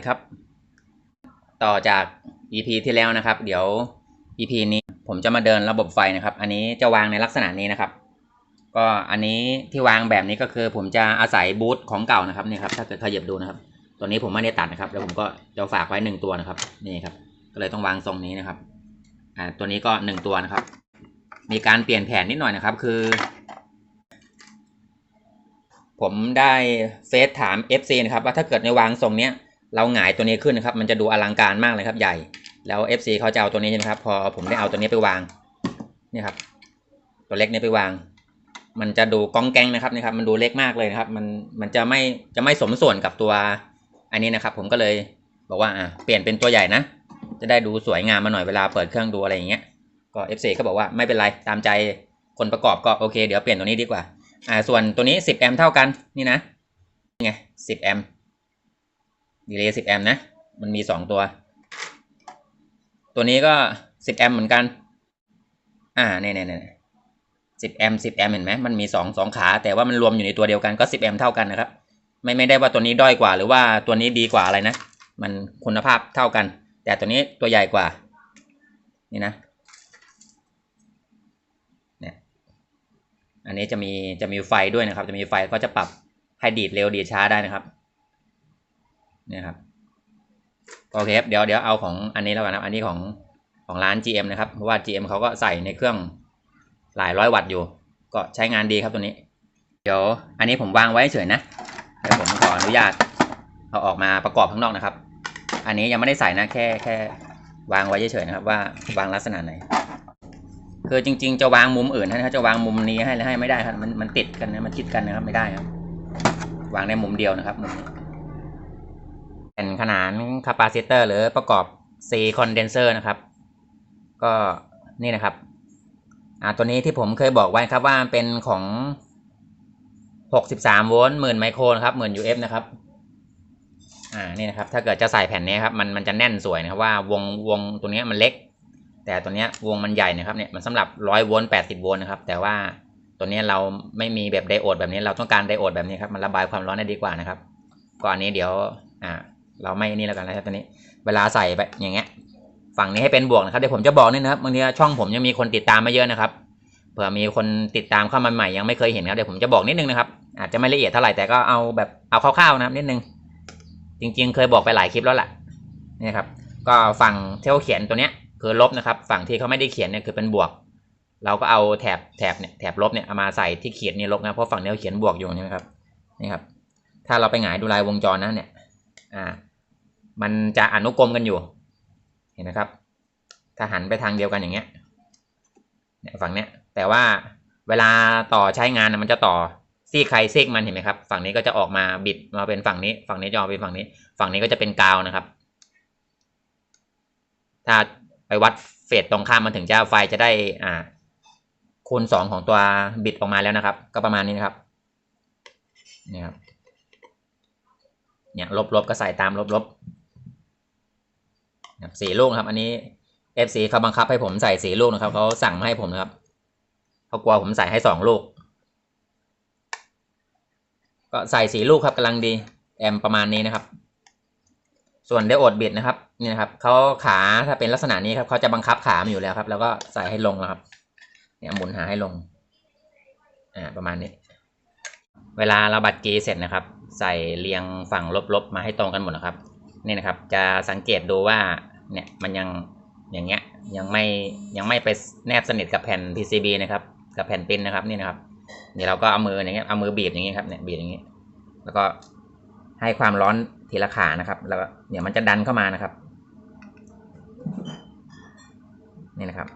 ดีครับ ต่อจาก EP ที่แล้วนะครับ เดี๋ยว EP นี้ผมจะมาเดินระบบไฟนะครับ อันนี้จะวางในลักษณะนี้นะครับ ก็อันนี้ที่วางแบบนี้ก็คือ ผมจะอาศัยบูทของเก่านะครับนี่ครับถ้าเกิดขยับดูนะครับ ตัวนี้ผมไม่ได้ตัดนะครับ แล้วผมก็จะฝากไว้หนึ่งตัวนะครับนี่ครับ ก็เลยต้องวางทรงนี้นะครับอ่าตัวนี้ก็หนึ่งตัวนะครับ มีการเปลี่ยนแผนนิดหน่อยนะครับ คือ ผมได้เฟซถาม FC นะครับว่าถ้าเกิดในวางทรงเนี้ย เราหงายตัวนี้ขึ้นนะครับ มันจะดูอลังการมากเลยครับใหญ่ แล้ว FC เขาจะเอาตัวนี้ใช่ไหมครับ พอผมได้เอาตัวนี้ไปวางนี่ครับ ตัวเล็กนี้ไปวาง มันจะดูก้องแกงนะครับนี่ครับ มันดูเล็กมากเลยนะครับ มันมันจะไม่จะไม่สมส่วนกับตัวอันนี้นะครับ ผมก็เลยบอกว่าอะเปลี่ยนเป็นตัวใหญ่นะ จะได้ดูสวยงามมาหน่อยเวลาเปิดเครื่องดูอะไรอย่างเงี้ยก็ FC ก็บอกว่าไม่เป็นไรตามใจคนประกอบก็โอเค เดี๋ยวเปลี่ยนตัวนี้ดีกว่าอ่าส่วนตัวนี้ 10 แอมป์เท่ากันนี่นะนี่ไง10 แอมป์ ดีเลย์10แอมป์นะ มันมี2ตัว ตัวนี้ก็10แอมป์เหมือนกัน อ่าเนี่ยเนี่ยเนี่ย10แอมป์10แอมป์เห็นไหมมันมี2 2ขา แต่ว่ามันรวมอยู่ในตัวเดียวกันก็10แอมป์เท่ากันนะครับ ไม่ไม่ได้ว่าตัวนี้ด้อยกว่า หรือว่าตัวนี้ดีกว่าอะไรนะ มันคุณภาพเท่ากัน แต่ตัวนี้ตัวใหญ่กว่า นี่นะเนี่ยอันนี้จะมีจะมีไฟด้วยนะครับ จะมีไฟก็จะปรับให้ดีดเร็วดีดช้าได้นะครับ เนี่ยครับโอเคครับเดี๋ยวเดี๋ยวเอาของอันนี้แล้วกันนะอันนี้ของของร้าน GM นะครับเพราะว่า GM เขาก็ใส่ในเครื่องหลายร้อยวัตต์อยู่ ก็ใช้งานดีครับตัวนี้ เดี๋ยวอันนี้ผมวางไว้เฉยนะเดี๋ยวผมขออนุญาตเอาออกมาประกอบข้างนอกนะครับ อันนี้ยังไม่ได้ใส่นะแค่แค่วางไว้เฉยๆนะครับ ว่าวางลักษณะไหน คือจริง ๆ จะวางมุมอื่นนะถ้าจะวางมุมนี้ให้ให้ไม่ได้ครับมันมันติดกันนะมันชิดกันนะครับไม่ได้ครับ วางในมุมเดียวนะครับมุมนี้ เป็นขนานคาปาซิเตอร์หรือประกอบ C condenser นะครับ ก็นี่นะครับ อ่าตัวนี้ที่ผมเคยบอกไว้ครับว่าเป็นของ 63 โวลต์หมื่นไมโครนะครับหมื่น UF นะครับ อ่านี่นะครับ ถ้าเกิดจะใส่แผ่นนี้ครับมันมันจะแน่นสวยนะครับว่าวงวงตัวนี้มันเล็ก แต่ตัวนี้วงมันใหญ่นะครับเนี่ยมันสำหรับ 100 โวลต์ 80 โวลต์นะครับ แต่ว่าตัวนี้เราไม่มีแบบไดโอดแบบนี้เราต้องการไดโอดแบบนี้ครับมันระบายความร้อนได้ดีกว่านะครับก่อนนี้เดี๋ยวอ่า เราไม่นี่แล้วกันนะครับตัวนี้ เวลาใส่แบบอย่างเงี้ย ฝั่งนี้ให้เป็นบวกนะครับเดี๋ยวผมจะบอกนี่นะครับบางทีช่องผมยังมีคนติดตามไม่เยอะนะครับเผื่อมีคนติดตามเข้ามาใหม่ยังไม่เคยเห็นครับเดี๋ยวผมจะบอกนิดนึงนะครับ อาจจะไม่ละเอียดเท่าไหร่แต่ก็เอาแบบเอาคร่าวๆนะครับนิดนึงจริง ๆ เคยบอกไปหลายคลิปแล้วแหละนี่ครับ ก็ฝั่งเที่เขาเขียนตัวเนี้ยคือลบนะครับ ฝั่งที่เขาไม่ได้เขียนเนี่ยคือเป็นบวก เราก็เอาแถบแถบเนี่ยแถบลบเนี่ยเอามาใส่ที่เขียนนี่ลบนะเพราะฝั่งนี้เขาเขียนบวกอยู่นี่นะครับนี่ครับ ถ้าเราไปหงายดูลายวงจรนะเนี่ย อ่า มันจะอนุกรมกันอยู่ เห็นนะครับ ถ้าหันไปทางเดียวกันอย่างเงี้ยเนี่ยฝั่งเนี้ย แต่ว่าเวลาต่อใช้งานนะมันจะต่อซีกใครซีกมันเห็นไหมครับ ฝั่งนี้ก็จะออกมาบิดมาเป็นฝั่งนี้ ฝั่งนี้จะออกไปฝั่งนี้ ฝั่งนี้ก็จะเป็นกาวนะครับ ถ้าไปวัดเฟสตรงข้ามมันถึงจะไฟจะได้อ่าคูณสองของตัวบิดออกมาแล้วนะครับ ก็ประมาณนี้นะครับนี่ครับเนี่ยลบๆก็ใส่ตามลบๆ สีลูกครับ อันนี้ FC เขาบังคับให้ผมใส่สีลูกนะครับเขาสั่งมาให้ผมนะครับเขากลัวผมใส่ให้สองลูก ก็ใส่สีลูกครับกำลังดี แอมประมาณนี้นะครับ ส่วนไดโอดบิดนะครับนี่นะครับเขาขาถ้าเป็นลักษณะนี้ครับเขาจะบังคับขามาอยู่แล้วครับ แล้วก็ใส่ให้ลงนะครับ เนี่ยหมุนหาให้ลง อ่า ประมาณนี้ เวลาเราบัดกีเสร็จนะครับ ใส่เรียงฝั่งลบๆมาให้ตรงกันหมดนะครับนี่นะครับ จะสังเกตดูว่า เนี่ยมันยังอย่างเงี้ยยังไม่ยังไม่ไปแนบสนิทกับแผ่น PCB นะครับกับแผ่นปิ้นนะครับนี่นะครับเดี๋ยวเราก็เอามืออย่างเงี้ยเอามือบีบอย่างเงี้ยครับเนี่ยบีบอย่างเงี้ยแล้วก็ให้ความร้อนทีละขานะครับ แล้วเดี๋ยวมันจะดันเข้ามานะครับ นี่นะครับ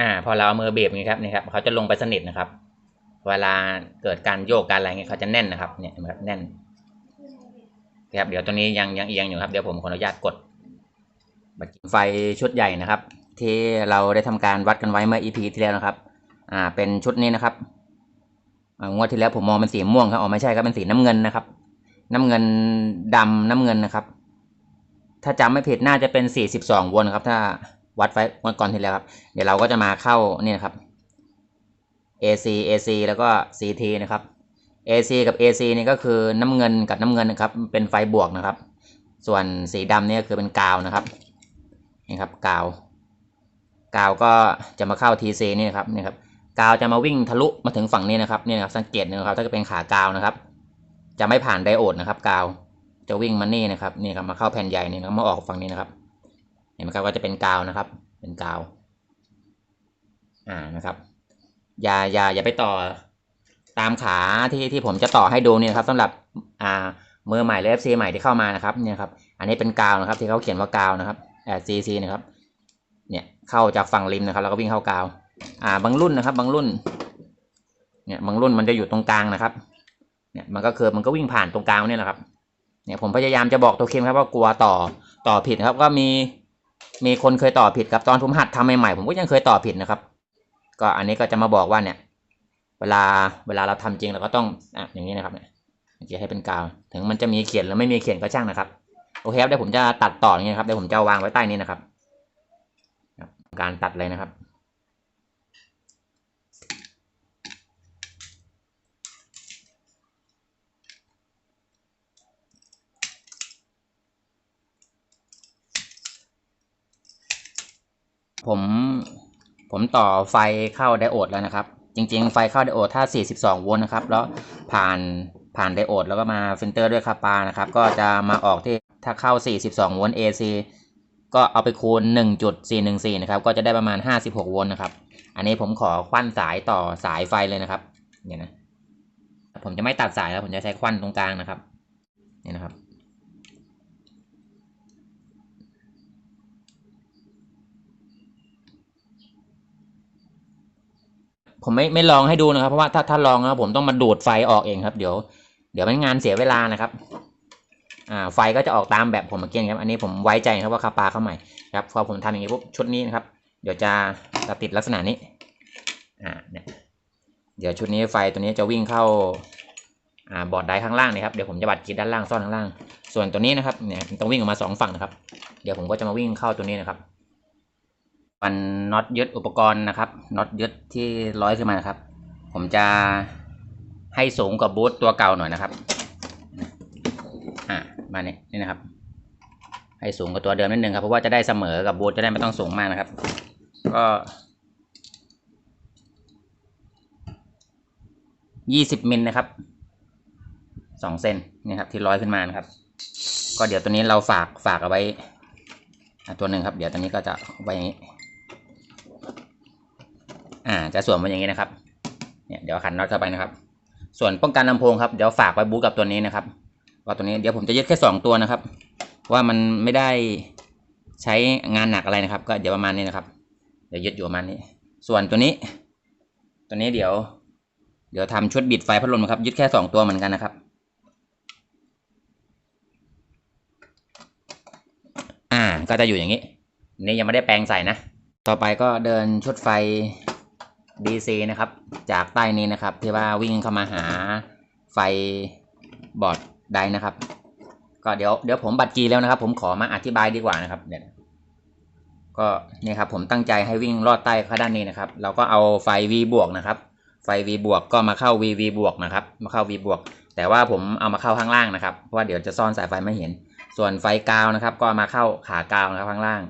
อ่าพอเราเอามือบีบอย่างนี้ครับนี่ครับเขาจะลงไปสนิทนะครับ เวลาเกิดการโยกการอะไรเงี้ยเขาจะแน่นนะครับเนี่ยเห็นไหมครับแน่นครับเดี๋ยวตัวนี้ยังยังเอียงอยู่ครับเดี๋ยวผมขออนุญาตกดบัตรไฟชุดใหญ่นะครับ ที่เราได้ทำการวัดกันไว้เมื่อ EP ที่แล้วนะครับ อ่าเป็นชุดนี้นะครับอ่างวดที่แล้วผมมองเป็นสีม่วงครับอ๋อไม่ใช่ครับเป็นสีน้ำเงินนะครับ น้ำเงินดำน้ำเงินนะครับ ถ้าจำไม่ผิดน่าจะเป็น 42โวลต์ครับ ถ้าวัดไฟเมื่อก่อนที่แล้วครับ เดี๋ยวเราก็จะมาเข้านี่นะครับ AC AC แล้วก็ CT นะครับ AC กับ AC นี่ก็คือน้ำเงินกับน้ำเงินนะครับ เป็นไฟบวกนะครับ ส่วนสีดำนี่ยคือเป็นกาวนะครับนี่ครับกาวกาวก็จะมาเข้า TC นี่นะครับนี่ครับกาวจะมาวิ่งทะลุมาถึงฝั่งนี้นะครับนี่นะครับสังเกตนะครับถ้าเป็นขากาวนะครับ จะไม่ผ่านไดโอดนะครับ กาวจะวิ่งมานี่นะครับนี่ครับมาเข้าแผ่นใหญ่นี่นะมาออกฝั่งนี้นะครับ เห็นไหมครับก็จะเป็นกาวนะครับ เป็นกาว อ่านะครับ อย่าอย่าอย่าไปต่อ ตามขาที่ที่ผมจะต่อให้ดูเนี่ยนะครับสำหรับอ่ามือใหม่หรือ FC ใหม่ที่เข้ามานะครับเนี่ยครับอันนี้เป็นกาวนะครับที่เขาเขียนว่ากาวนะครับแอด CC นะครับเนี่ยเข้าจากฝั่งริมนะครับแล้วก็วิ่งเข้ากาวอ่าบางรุ่นนะครับ บางรุ่นเนี่ยบางรุ่นมันจะอยู่ตรงกลางนะครับเนี่ยมันก็คือมันก็วิ่งผ่านตรงกลางเนี่ยแหละครับเนี่ยผมพยายามจะบอกตัวเคมครับว่ากลัวต่อต่อผิดครับ ก็มีมีคนเคยต่อผิดครับตอนผมหัดทำใหม่ๆผมก็ยังเคยต่อผิดนะครับ ก็อันนี้ก็จะมาบอกว่าเนี่ย เวลาเวลาเราทำจริงเราก็ต้องอะอย่างนี้นะครับเนี่ยจะให้เป็นกาว ถึงมันจะมีเขียนหรือไม่มีเขียนก็ช่างนะครับโอเคครับเดี๋ยวผมจะตัดต่ออย่างนี้ครับเดี๋ยวผมจะวางไว้ใต้นี้นะครับ การตัดเลยนะครับผมผมต่อไฟเข้าไดโอดแล้วนะครับ จริง ๆ ไฟเข้าไดโอดถ้า 42 โวลต์นะครับ แล้วผ่านผ่านไดโอดแล้วก็มาฟิลเตอร์ด้วยคาปานะครับ ก็จะมาออกที่ถ้าเข้า 42 โวลต์ AC ก็เอาไปคูณ 1.414 นะครับ ก็จะได้ประมาณ 56 โวลต์นะครับ อันนี้ผมขอควันสายต่อสายไฟเลยนะครับ เนี่ยนะ ผมจะไม่ตัดสายแล้วผมจะใช้ควันตรงกลางนะครับ เนี่ยนะครับ ผมไม่ไม่ลองให้ดูนะครับ เพราะว่าถ้าถ้าลองนะผมต้องมาดูดไฟออกเองครับ เดี๋ยว เดี๋ยวมันงานเสียเวลานะครับ อ่าไฟก็จะออกตามแบบผมเมื่อกี้ครับ อันนี้ผมไว้ใจครับว่าคาปาเข้าใหม่ครับพอผมทำอย่างนี้ปุ๊บชุดนี้นะครับ เดี๋ยวจะจะติดลักษณะนี้ อ่าเนี่ยเดี๋ยวชุดนี้ไฟตัวนี้จะวิ่งเข้าอ่าบอร์ดไดข้างล่างนะครับเดี๋ยวผมจะบัดกีดด้านล่างซ่อนข้างล่าง ส่วนตัวนี้นะครับเนี่ยต้องวิ่งออกมาสองฝั่งนะครับ เดี๋ยวผมก็จะมาวิ่งเข้าตัวนี้นะครับ มันน็อตยึดอุปกรณ์นะครับน็อตยึดที่ร้อยขึ้นมานะครับ ผมจะให้สูงกว่าบูทตัวเก่าหน่อยนะครับอ่ามาเนี่ยนี่นะครับ ให้สูงกว่าตัวเดิมนิดนึงครับเพราะว่าจะได้เสมอกับบูทจะได้ไม่ต้องสูงมากนะครับ ก็ยี่สิบมิลนะครับสองเซนนี่ครับที่ร้อยขึ้นมานะครับ ก็เดี๋ยวตัวนี้เราฝากฝากเอาไว้ตัวหนึ่งครับ เดี๋ยวตัวนี้ก็จะไว้อย่างนี้ อ่าจะสวมไว้อย่างนี้นะครับเนี่ยเดี๋ยวขันน็อตเข้าไปนะครับ ส่วนป้องกันลำโพงครับเดี๋ยวฝากไว้บู๊กับตัวนี้นะครับว่าตัวนี้เดี๋ยวผมจะยึดแค่สองตัวนะครับ ว่ามันไม่ได้ใช้งานหนักอะไรนะครับ ก็เดี๋ยวประมาณนี้นะครับ เดี๋ยวยึดอยู่ประมาณนี้ ส่วนตัวนี้ ตัวนี้เดี๋ยว เดี๋ยวทำชุดบิดไฟพัดลมครับ ยึดแค่สองตัวเหมือนกันนะครับอ่าก็จะอยู่อย่างนี้ นี่ยังไม่ได้แปลงใส่นะ ต่อไปก็เดินชุดไฟ DC นะครับ จากใต้นี้นะครับ ที่ว่าวิ่งเข้ามาหาไฟบอร์ดไดนะครับ ก็เดี๋ยวเดี๋ยวผมบัตรจีแล้วนะครับ ผมขอมาอธิบายดีกว่านะครับเนี่ยก็นี่ครับผมตั้งใจให้วิ่งลอดใต้ข้างด้านนี้นะครับ เราก็เอาไฟ V บวกนะครับ ไฟ V บวกก็มาเข้า VV บวกนะครับ มาเข้า V บวก แต่ว่าผมเอามาเข้าข้างล่างนะครับ เพราะว่าเดี๋ยวจะซ่อนสายไฟไม่เห็น ส่วนไฟกาวนะครับ ก็มาเข้าขากาวนะครับข้างล่าง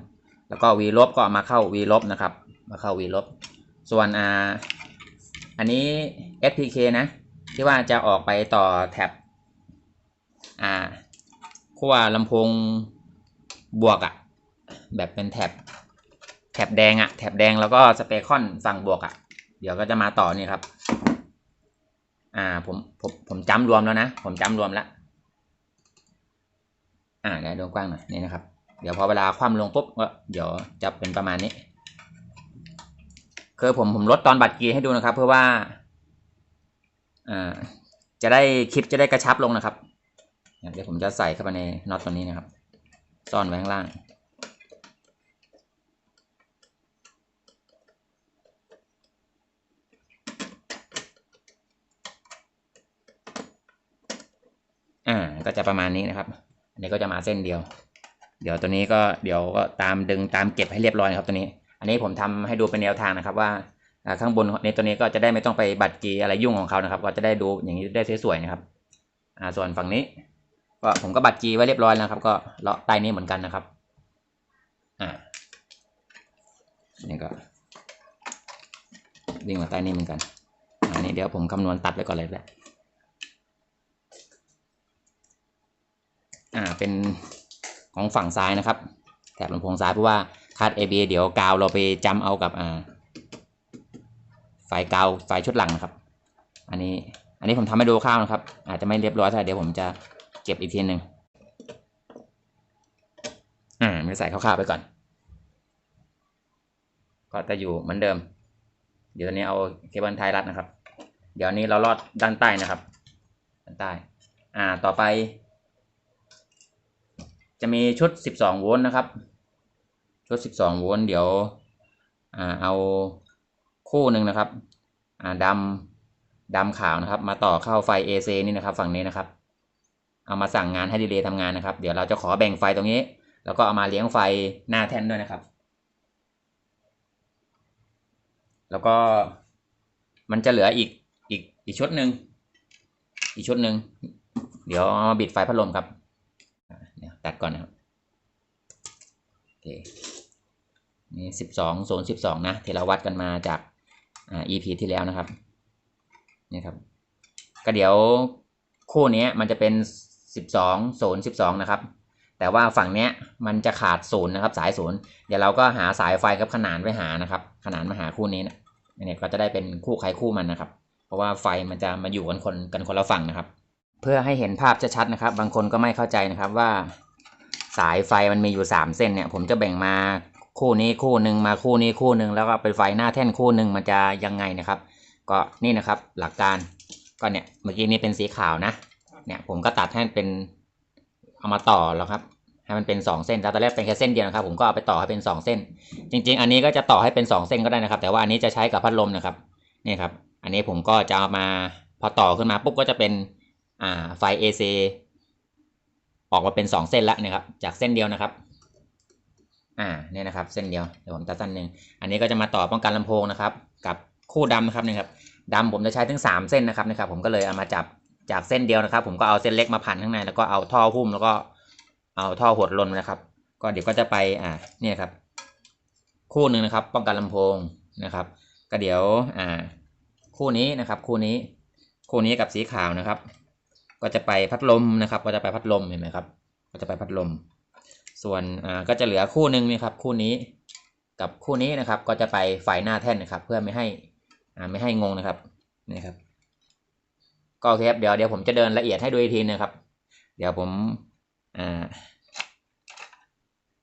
แล้วก็ V ลบก็มาเข้า V ลบนะครับ มาเข้า V ลบ ส่วนอ่าอันนี้ SPK นะที่ว่าจะออกไปต่อแท็บอ่าขั้วลำโพงบวกอะ่ะ แบบเป็นแท็บแท็บแดงอะ่ะแท็บแดงแล้วก็สเปคอนฝั่งบวกอะ่ะ เดี๋ยวก็จะมาต่อนี่ครับ อ่าผมผมผมจำรวมแล้วนะ ผมจำรวมแล้วอ่าเดี๋ยวดูกว้างหน่อยนี่นะครับ เดี๋ยวพอเวลาคว่ำลงปุ๊บก็เดี๋ยวจะเป็นประมาณนี้ คือผมผมลดตอนบัตรกีให้ดูนะครับ เพื่อว่าอ่าจะได้คลิปจะได้กระชับลงนะครับ เดี๋ยวผมจะใส่เข้าไปในน็อตตัวนี้นะครับ ซ่อนไว้ข้างล่าง อ่าก็จะประมาณนี้นะครับอันนี้ก็จะมาเส้นเดียว เดี๋ยวตัวนี้ก็เดี๋ยวก็ตามดึงตามเก็บให้เรียบร้อยนะครับตัวนี้ อันนี้ผมทำให้ดูเป็นแนวทางนะครับว่าข้างบนในตัวนี้ก็จะได้ไม่ต้องไปบัตรกีอะไรยุ่งของเขานะครับ ก็จะได้ดูอย่างนี้ได้สวยๆนะครับส่วนฝั่งนี้ก็ผมก็บัตรจีไว้เรียบร้อยแล้วครับ ก็เลาะใต้นี้เหมือนกันนะครับอ่านี่ก็วิ่งมาใต้นี้เหมือนกันอันนี้เดี๋ยวผมคำนวณตัดไว้ก่อนเลยแหละอ่าเป็นของฝั่งซ้ายนะครับแถบลำโพงซ้ายเพราะว่า คาด AB เดี๋ยวกาวเราไปจำเอากับอ่าไฟกาวไฟชุดหลังนะครับ อันนี้อันนี้ผมทำให้ดูข้าวนะครับ อาจจะไม่เรียบร้อยเท่าเดี๋ยวผมจะเก็บอีกทีหนึ่งอ่าไม่ใส่ข้าวๆไปก่อน ก็จะอยู่เหมือนเดิม เดี๋ยวตอนนี้เอาเคเบิลไทยรัดนะครับ เดี๋ยวนี้เราลอดด้านใต้นะครับ ด้านใต้ อ่าต่อไป จะมีชุด 12 โวลต์นะครับ ชุด12โวลต์เดี๋ยวอ่าเอาคู่หนึ่งนะครับอ่าดำดำขาวนะครับ มาต่อเข้าไฟ AC นี่นะครับ ฝั่งนี้นะครับ เอามาสั่งงานให้ดีเลย์ทำงานนะครับ เดี๋ยวเราจะขอแบ่งไฟตรงนี้ แล้วก็เอามาเลี้ยงไฟหน้าแท่นด้วยนะครับ แล้วก็มันจะเหลืออีกอีกอีกชุดหนึ่งอีกชุดหนึ่งเดี๋ยวเอามาบิดไฟพัดลมครับเดี๋ยตัดก่อนนะครับโอเค นี่สิบสองโซนสิบสองนะที่เราวัดกันมาจากอ่า EP ที่แล้วนะครับนี่ครับ ก็เดี๋ยวคู่นี้มันจะเป็นสิบสองโซนสิบสองนะครับ แต่ว่าฝั่งเนี้ยมันจะขาดศูนย์นะครับ สายศูนย์เดี๋ยวเราก็หาสายไฟกับขนานไปหานะครับ ขนานมาหาคู่นี้นะเนี่ยก็จะได้เป็นคู่ใครคู่มันนะครับ เพราะว่าไฟมันจะมาอยู่กันคนกันคนละฝั่งนะครับ เพื่อให้เห็นภาพชัดๆนะครับ บางคนก็ไม่เข้าใจนะครับว่าสายไฟมันมีอยู่สามเส้นเนี่ย ผมจะแบ่งมา คู่นี้คู่หนึ่งมาคู่นี้คู่หนึ่งแล้วก็เป็นไฟหน้าแท่นคู่หนึ่งมันจะยังไงนะครับ ก็นี่นะครับหลักการก็เนี่ยเมื่อกี้นี้เป็นสีขาวนะเนี่ยผมก็ตัดให้เป็นเอามาต่อแล้วครับให้มันเป็นสองเส้นแต่ตอนแรกเป็นแค่เส้นเดียวนะครับ ผมก็เอาไปต่อให้เป็นสองเส้น จริง ๆ อันนี้ก็จะต่อให้เป็นสองเส้นก็ได้นะครับ แต่ว่าอันนี้จะใช้กับพัดลมนะครับนี่ครับ อันนี้ผมก็จะเอามาพอต่อขึ้นมาปุ๊บก็จะเป็นอ่าไฟ AC ออกมาเป็นสองเส้นละนะครับ จากเส้นเดียวนะครับ อ่าเนี่ยนะครับเส้นเดียวเดี๋ยวผมตัดสั้นหนึ่งอันนี้ก็จะมาต่อป้องกันลำโพงนะครับกับคู่ดำนะครับนี่ครับดำผมจะใช้ถึงสามเส้นนะครับนะครับ ผมก็เลยเอามาจับจากเส้นเดียวนะครับ ผมก็เอาเส้นเล็กมาพันข้างในแล้วก็เอาท่อหุ้มแล้วก็เอาท่อหดลนนะครับ ก็เดี๋ยวก็จะไปอ่าเนี่ยครับ คู่หนึ่งนะครับ ป้องกันลำโพงนะครับ ก็เดี๋ยวอ่า คู่นี้นะครับ คู่นี้ คู่นี้กับสีขาวนะครับ ก็จะไปพัดลมนะครับ ก็จะไปพัดลมเห็นไหมครับ ก็จะไปพัดลม ส่วนอ่าก็จะเหลือคู่หนึ่งนี่ครับคู่นี้กับคู่นี้นะครับ ก็จะไปไฟหน้าแท่นนะครับ เพื่อไม่ให้อ่าไม่ให้งงนะครับนี่ครับ ก็โอเคครับเดี๋ยวเดี๋ยวผมจะเดินละเอียดให้ดูอีกทีนะครับ เดี๋ยวผมอ่า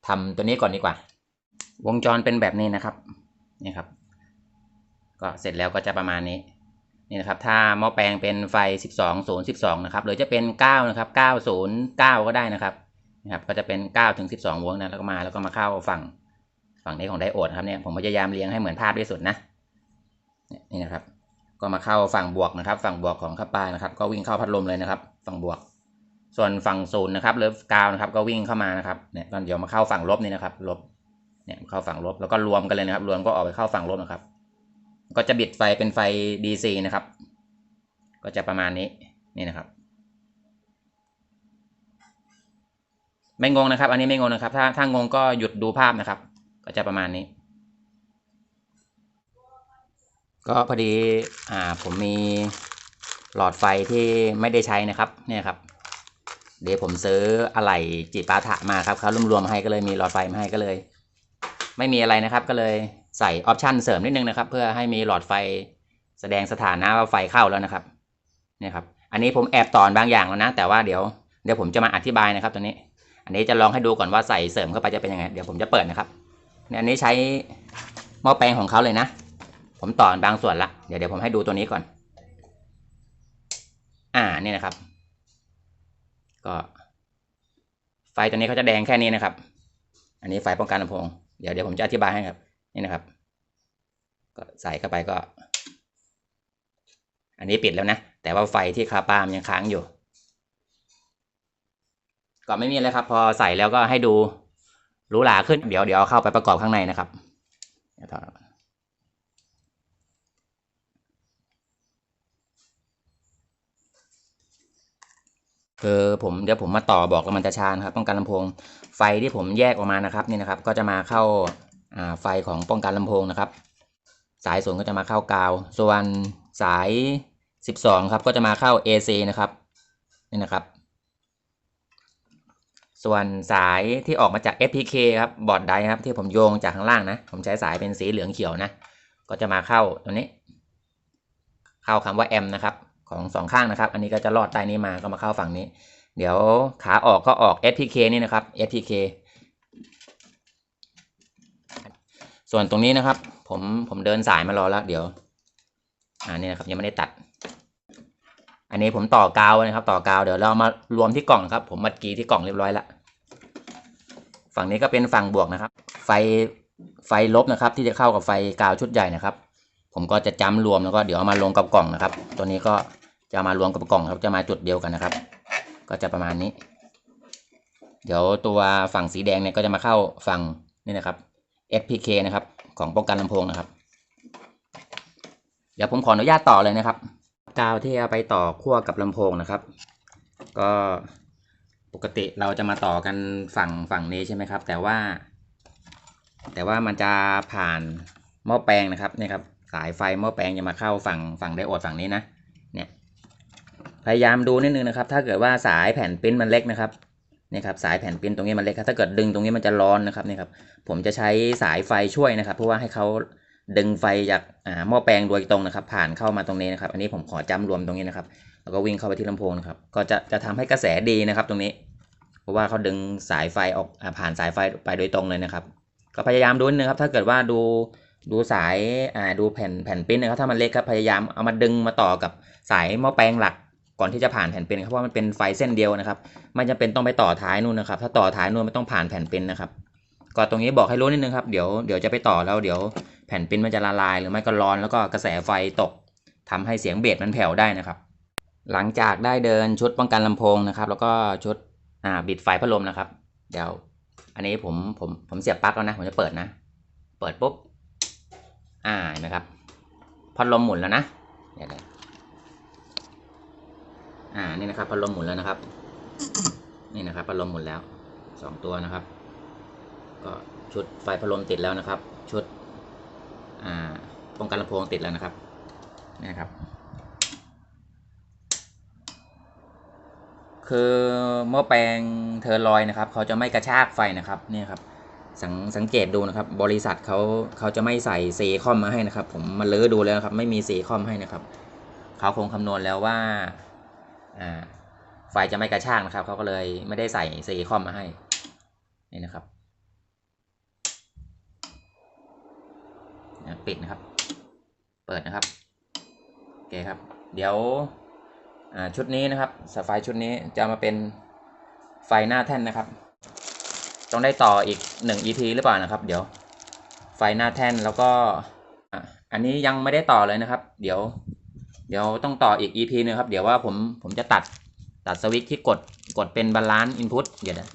ทำตัวนี้ก่อนดีกว่า วงจรเป็นแบบนี้นะครับนี่ครับ ก็เสร็จแล้วก็จะประมาณนี้นี่นะครับ ถ้าหม้อแปลงเป็นไฟ 12 0 12 นะครับ หรือจะเป็น 9 นะครับ 9 0 9 ก็ได้นะครับ นะครับก็จะเป็น9ถึง12วลต์นะแล้วก็มาแล้วก็มาเข้าฝั่งฝั่งนี้ของไดโอดครับเนี่ยผมพยายามเรียงให้เหมือนภาพที่สุดนะเนี่ยนะครับ ก็มาเข้าฝั่งบวกนะครับ ฝั่งบวกของข้าปลายนะครับ ก็วิ่งเข้าพัดลมเลยนะครับ ฝั่งบวก ส่วนฝั่งศูนย์นะครับหรือกาวนะครับ ก็วิ่งเข้ามานะครับเนี่ยตอนเดี๋ยวมาเข้าฝั่งลบนี่นะครับ ลบเนี่ยเข้าฝั่งลบแล้วก็รวมกันเลยนะครับ รวมก็ออกไปเข้าฝั่งลบนะครับ ก็จะบิดไฟเป็นไฟ DC นะครับ ก็จะประมาณนี้นี่นะครับ ไม่งงนะครับ อันนี้ไม่งงนะครับ ถ้าถ้างงก็หยุดดูภาพนะครับ ก็จะประมาณนี้ ก็พอดีอ่าผมมีหลอดไฟที่ไม่ได้ใช้นะครับเนี่ยครับ เดี๋ยวผมซื้ออะไหล่จิปาถะมาครับเขารวมๆให้ก็เลยมีหลอดไฟมาให้ก็เลย ไม่มีอะไรนะครับ ก็เลยใส่ออปชันเสริมนิดนึงนะครับ เพื่อให้มีหลอดไฟแสดงสถานะว่าไฟเข้าแล้วนะครับเนี่ยครับ อันนี้ผมแอบตอนบางอย่างแล้วนะ แต่ว่าเดี๋ยวเดี๋ยวผมจะมาอธิบายนะครับตัวนี้ อันนี้จะลองให้ดูก่อนว่าใส่เสริมเข้าไปจะเป็นยังไง เดี๋ยวผมจะเปิดนะครับเนี่ยอันนี้ใช้หม้อแปลงของเขาเลยนะ ผมต่อบางส่วนละ เดี๋ยวเดี๋ยวผมให้ดูตัวนี้ก่อน อ่า นี่นะครับ ก็ไฟตัวนี้เขาจะแดงแค่นี้นะครับ อันนี้ไฟป้องกันลำโพง เดี๋ยวเดี๋ยวผมจะอธิบายให้ครับ นี่นะครับ ก็ใส่เข้าไปก็ อันนี้ปิดแล้วนะ แต่ว่าไฟที่คาปามยังค้างอยู่ ก็ไม่มีเลยครับ พอใส่แล้วก็ให้ดูรู้หลาขึ้นเดี๋ยวเดี๋ยวเข้าไปประกอบข้างในนะครับคือผมเดี๋ยวผมมาต่อบอกแล้วมันจะชานะครับ ป้องกันลำโพง ไฟที่ผมแยกออกมานะครับนี่นะครับ ก็จะมาเข้าไฟของป้องกันลำโพงนะครับ สายส่วนก็จะมาเข้ากาว ส่วนสาย 12 ครับ ก็จะมาเข้า AC นะครับนี่นะครับ ส่วนสายที่ออกมาจาก FPK ครับบอร์ดไดครับที่ผมโยงจากข้างล่างนะ ผมใช้สายเป็นสีเหลืองเขียวนะ ก็จะมาเข้าตัวนี้ เข้าคำว่า M นะครับ ของสองข้างนะครับ อันนี้ก็จะลอดใต้นี้มาก็มาเข้าฝั่งนี้ เดี๋ยวขาออกก็ออก SPK นี่นะครับ SPK ส่วนตรงนี้นะครับ ผมผมเดินสายมารอแล้ว เดี๋ยว อ่านี่นะครับยังไม่ได้ตัด อันนี้ผมต่อกาวนะครับ ต่อกาวเดี๋ยวเรามารวมที่กล่องครับ ผมมัดกีที่กล่องเรียบร้อยแล้วฝั่งนี้ก็เป็นฝั่งบวกนะครับ ไฟไฟลบนะครับ ที่จะเข้ากับไฟกาวชุดใหญ่นะครับ ผมก็จะจ้ำรวมแล้วก็เดี๋ยวเอามาลงกับกล่องนะครับ ตัวนี้ก็จะมารวมกับกล่องครับจะมาจุดเดียวกันนะครับ ก็จะประมาณนี้ เดี๋ยวตัวฝั่งสีแดงเนี่ยก็จะมาเข้าฝั่งนี่นะครับ FPK นะครับ ของป้องกันลำโพงนะครับ เดี๋ยวผมขออนุญาตต่อเลยนะครับ กาวที่เอาไปต่อขั้วกับลำโพงนะครับ ก็ปกติเราจะมาต่อกันฝั่งฝั่งนี้ใช่ไหมครับ แต่ว่า แต่ว่ามันจะผ่านหม้อแปลงนะครับเนี่ยครับ สายไฟหม้อแปลงจะมาเข้าฝั่งฝั่งไดโอดฝั่งนี้นะเนี่ยพยายามดูนิดนึงนะครับ ถ้าเกิดว่าสายแผ่นปิ้นมันเล็กนะครับนี่ครับสายแผ่นปิ้นตรงนี้มันเล็กครับถ้าเกิดดึงตรงนี้มันจะร้อนนะครับนี่ครับผมจะใช้สายไฟช่วยนะครับ เพราะว่าให้เขา ดึงไฟจากอ่าหม้อแปลงโดยตรงนะครับ ผ่านเข้ามาตรงนี้นะครับ อันนี้ผมขอจ้ำรวมตรงนี้นะครับ แล้วก็วิ่งเข้าไปที่ลำโพงนะครับ ก็จะจะทำให้กระแสดีนะครับ ตรงนี้ เพราะว่าเขาดึงสายไฟออกอาผ่านสายไฟไปโดยตรงเลยนะครับ ก็พยายามดูนิดนึงครับ ถ้าเกิดว่าดูดูสายอ่าดูแผ่นแผ่นปิ้นนะครับ ถ้ามันเล็กครับพยายามเอามาดึงมาต่อกับสายหม้อแปลงหลักก่อนที่จะผ่านแผ่นปิ้นครับเพราะว่ามันเป็นไฟเส้นเดียวนะครับไม่จำเป็นต้องไปต่อท้ายนู่นนะครับ ถ้าต่อท้ายนู่นไม่ต้องผ่านแผ่นปิ้นนะครับ ก็ตรงนี้บอกให้รู้นิดนึงครับเดี๋ยวเดี๋ยวจะไปต่อแล้วเดี๋ยวแผ่นปิ้นมันจะละลาย หรือไม่ก็ร้อนแล้วก็กระแสไฟตกทำให้เสียงเบสมันแผ่วได้นะครับ หลังจากได้เดินชุดป้องกันลำโพงนะครับ แล้วก็ชุดอ่าบิดไฟพัดลมนะครับ เดี๋ยว อันนี้ผมผมผมเสียบปลั๊กแล้วนะผมจะเปิดนะ เปิดปุ๊บอ่าเห็นไหมครับพัดลมหมุนแล้วนะเดี๋ยวเลยอ่านี่นะครับพัดลมหมุนแล้วนะครับ นี่นะครับพัดลมหมุนแล้วสองตัวนะครับ ก็ชุดไฟพัดลมติดแล้วนะครับ ชุดป้องกันลำโพงติดแล้วนะครับนี่ครับ คือหม้อแปลงเทอร์ลอยนะครับ เขาจะไม่กระชากไฟนะครับนี่ครับสังสังเกตดูนะครับ บริษัทเขาเขาจะไม่ใส่เซคอมมาให้นะครับ ผมมาเลื้อดูแล้วครับ ไม่มีเซคอมให้นะครับ เขาคงคำนวณแล้วว่าอ่าไฟจะไม่กระชากนะครับ เขาก็เลยไม่ได้ใส่เซคอมมาให้นี่นะครับ ปิดนะครับ เปิดนะครับโอเคครับ เดี๋ยวชุดนี้นะครับสไฟชุดนี้จะมาเป็นไฟหน้าแท่นนะครับ ต้องได้ต่ออีก 1 EP หรือเปล่านะครับ เดี๋ยวไฟหน้าแท่นแล้วก็อันนี้ยังไม่ได้ต่อเลยนะครับ เดี๋ยว เดี๋ยวต้องต่ออีก EP นึงครับ เดี๋ยวว่าผมผมจะตัดตัดสวิตช์ที่กดกดเป็นบาลานซ์อินพุตเดี๋ยวนะ